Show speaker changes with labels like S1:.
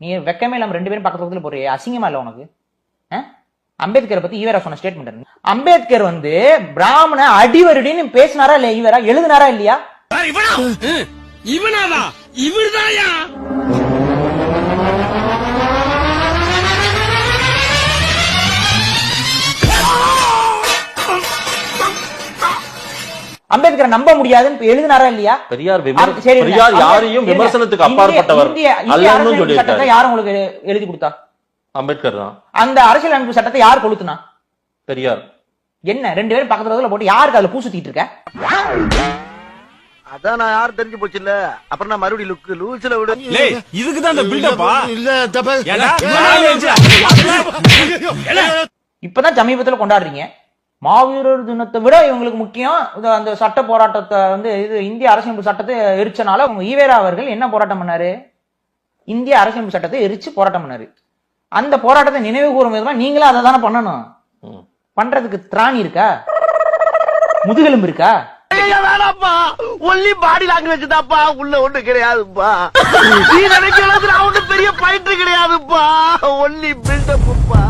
S1: நீ வெக்கமே இல்லாம ரெண்டு பேரும் பக்கத்து பக்கத்துல போறியே அசிங்கமா இல்ல உனக்கு? அம்பேத்கரை பத்தி ஈவரா சொன்ன ஸ்டேட்மெண்ட் அம்பேத்கர் வந்து பிராமண அடிவருடின்னு பேசினாரா இல்ல ஈவரா எழுதினாரா இல்லையா?
S2: இவனாவா? இவர்தான்
S1: அம்பேத்கரை நம்ப முடியாதுன்னு எழுதினாரா இல்லையா
S3: பெரியார் பெரியார்
S1: அம்பேத்கர்
S3: யாரையும் விமர்சனத்துக்கு அப்பாற்பட்டவர் அல்லன்னு
S1: அரசியலமைப்பு சட்டத்தை யார் உங்களுக்கு எழு- எழுதி கொடுத்தா
S3: அம்பேத்கர் தான்
S1: அந்த அரசியலமைப்பு சட்டத்தை யார் கொளுத்துனா
S3: பெரியார்
S1: என்ன ரெண்டு பேரும் பக்கத்துல போட்டு யாருக்கு அதுல பூ சுத்திட்டு இருக்க
S4: அதான் நான் யாரும் தெரிஞ்சு போச்சு இல்ல அப்புறம் நான் மறுபடியும் லுக்கு லூசில விடு
S2: இதுக்கு தான் இந்த பில்டப்பா
S5: இல்ல தப்பா
S1: இப்பதான் சமீபத்துல கொண்டாடுறீங்க மாவீரர் தினத்தை விட இவங்களுக்கு முக்கியம். அந்த சட்ட போராட்டத்தை வந்து இது இந்திய அரசியலமைப்பு சட்டத்தை எரிச்சனால ஈவேரா அவர்கள் என்ன போராட்டம் பண்ணாரு? இந்திய அரசியலமைப்பு சட்டத்தை எரிச்சு போராட்டம் பண்ணாரு. அந்த போராட்டத்தை நினைவு கூறும் விதமா நீங்களும் அதை தானே பண்ணணும். பண்றதுக்கு திராணி இருக்கா? முதுகெலும்பு இருக்கா?
S4: வேணாப்பா ஒன்லி பாடி லாங்குவேஜ் தான்ப்பா. உள்ள ஒண்ணு கிடையாதுப்பா. நீ நினைக்கிறது நான் ஒண்ணு பெரிய பயிற்று கிடையாதுப்பா. ஒன்லி பில்டப்ப்பா